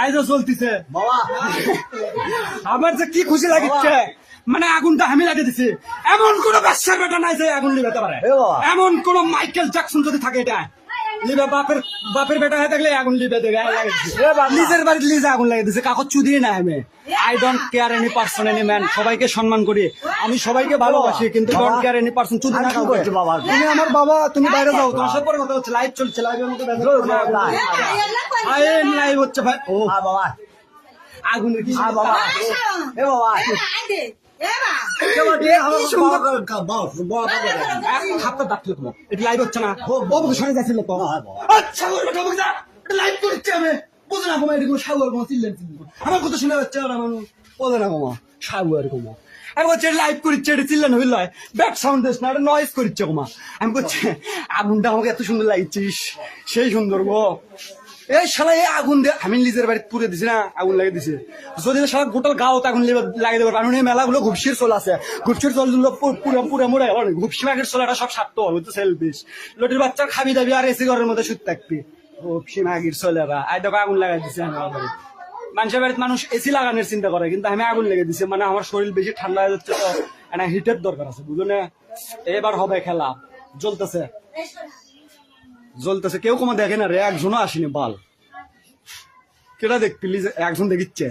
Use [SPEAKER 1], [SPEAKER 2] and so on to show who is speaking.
[SPEAKER 1] আইজও চলতিছে।
[SPEAKER 2] বাবা
[SPEAKER 1] আমার যে কি খুশি লাগিচ্ছে মানে আগুনটা আমি লাগিয়ে দিছি। এমন কোন ব্যবসার বেটা নাই যে আগুন লিবাতে পারে। এমন কোন মাইকেল জ্যাকসন যদি থাকে এটা। লিবে বাপের বাপের বেটা হয়ে থাকলে আগুন লিবে দেবে নিজের বাড়িতে লিজে আগুন লাগিয়ে দিছে কাকত চুদি না আমি I don't care any person any man সবাইকে সম্মান করি। আমি সবাইকে ভালোবাসি কিন্তু। ডোন্ট কেয়ার এনি পার্সন চুদি না কাউকে।
[SPEAKER 2] বাবা?
[SPEAKER 1] তুমি আমার বাবা তুমি বাইরে যাও। তোমার সাথে পরে কথা হচ্ছে লাইভ চলছে লাইভের না।
[SPEAKER 2] live,
[SPEAKER 1] আরে লাইভ হচ্ছে ভাই। ও।
[SPEAKER 2] আ বাবা।
[SPEAKER 1] আগুনের কি
[SPEAKER 2] বাবা। এ বাবা।
[SPEAKER 1] হাতটা ডাকলে তোমার। এটা লাইভ হচ্ছে না। যাচ্ছিল তো। আচ্ছা লাইভ করছে আমি বুঝে না কমা এরকম সাগুয়ার কমা চিল্লেন চিল্লেন আমার কথা শুনে যাচ্ছে আর আমার বুঝে না কমা সাগুয়ার কমা আমি বলছি লাইভ করছে এটা চিল্লেন হইল ব্যাক সাউন্ড দিস না এটা নয়েজ কমা আমি বলছি আগুনটা আমাকে এত সুন্দর লাগছিস সেই সুন্দর গো এই শালা এই আগুন দে আমি নিজের বাড়িতে পুড়ে দিছি না, আগুন লাগিয়ে দিছি। যদি শালা গোটাল গাঁত আগুন লাগিয়ে দেবে কারণ এই মেলাগুলো ঘুপসির চল আছে। ঘুপসির চল পুরো পুরো মুড়ে গেল ঘুপসি মাগের চলাটা সব সারতে হবে তো সেলফিস লটির বাচ্চার খাবি দাবি আর এসি ঘরের মধ্যে শুতে থাকবি। ঘুপসি মাগির চলেরা আই দেখো, আগুন লাগাই দিছি মানুষের বাড়িতে মানুষ এসি লাগানোর চিন্তা করে, কিন্তু আমি আগুন লেগে দিছি। মানে আমার শরীর বেশি ঠান্ডা হয়ে যাচ্ছে, তো হিটের দরকার আছে বুঝলো না? এবার হবে খেলা। জ্বলতেছে। জ্বলতেছে। কেউ কোনো দেখে না রে একজনও আসেনি বাল। কেটা দেখ প্লিজ একজন দেখিচ্ছে।